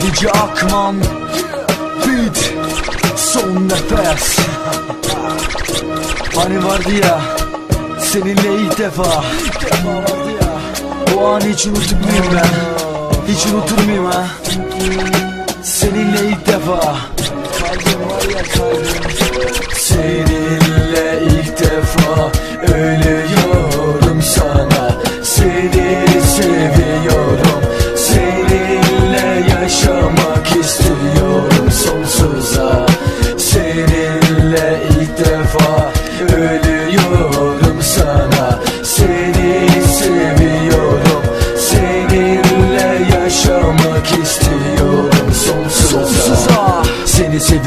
DJ Akman Beat Son nefes. Hani vardı ya Seninle ilk defa. O anı hiç unutur muyum ben? Hiç unutur muyum ha? Seninle ilk defa. Kalbim var ya kalbim yaşamak istiyorum sonsuza. Seninle ilk defa ölüyorum sana. Seni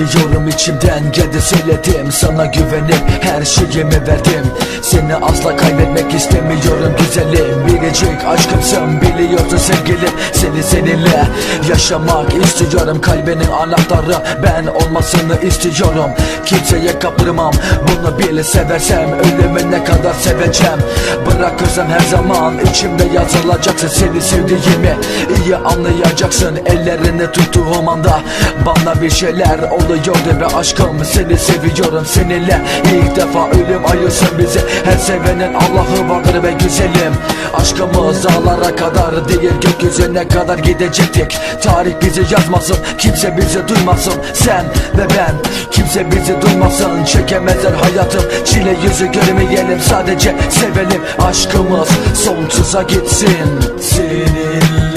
Seni seviyorum içimden geldi söyledim Sana güvenip her şeyimi verdim. Seni asla kaybetmek istemiyorum güzelim. Biricik aşkımsın biliyorsun sevgilim. Seni seninle yaşamak istiyorum. Kalbinin anahtarı ben olmasını istiyorum. Kimseye kaptırmam bunu bile seversem. Ölümüne kadar seveceğim. Bırakırsam her zaman içimde yazılacaksın Seni sevdiğimi. İyi anlayacaksın Ellerini tuttuğum anda. Bana bir şeyler oluyordu be aşkım Seni seviyorum seninle. İlk defa ölüm ayırsın bizi Her sevenin Allah'ı vardır ve güzelim. Aşkımız dağlara kadar değil gökyüzüne kadar gidecektik. Tarih bizi yazmasın kimse bizi duymasın. Sen ve ben kimse bizi duymasın. Çekemezler hayatım çile yüzü görmeyelim. Sadece sevelim aşkımız sonsuza gitsin. Seninle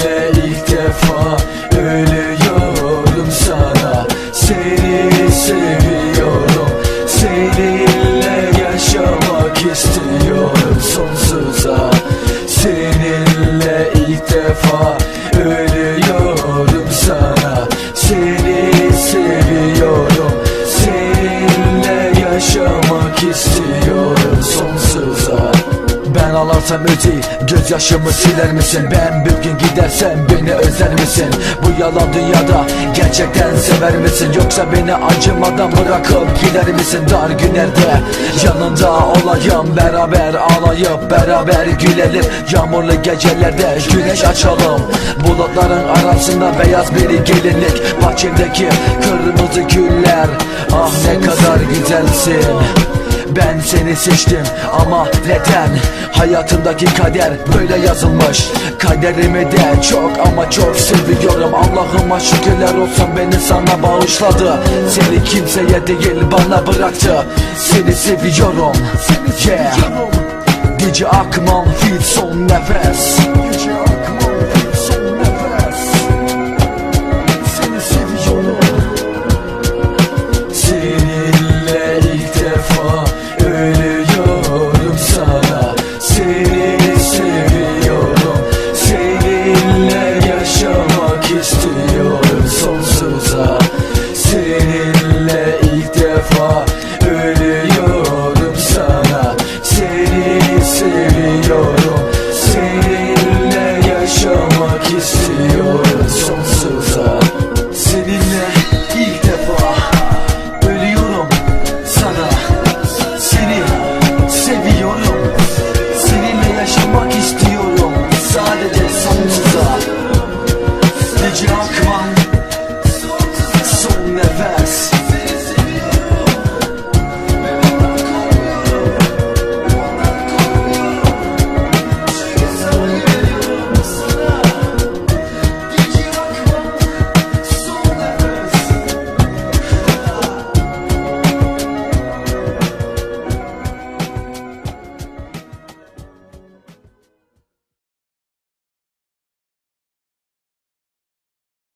defa ben ağlarsam özi gözyaşımı siler misin? Ben bir gün gidersem beni özler misin? Bu yalan dünyada gerçekten sever misin? Yoksa beni acımadan bırakıp gider misin? Dar günlerde yanında olayım Beraber ağlayıp beraber gülelim. Yağmurlu gecelerde güneş açalım. Bulutların arasında beyaz bir gelinlik. Bahçemdeki kırmızı güller Ah ne kadar güzelsin ben seni seçtim ama neden? Hayatımdaki kader böyle yazılmış. Kaderimi de çok ama çok seviyorum. Allah'ıma şükürler olsun beni sana bağışladı. Seni kimseye değil bana bıraktı. Seni seviyorum. Yeah. DJ Akman Fit son nefes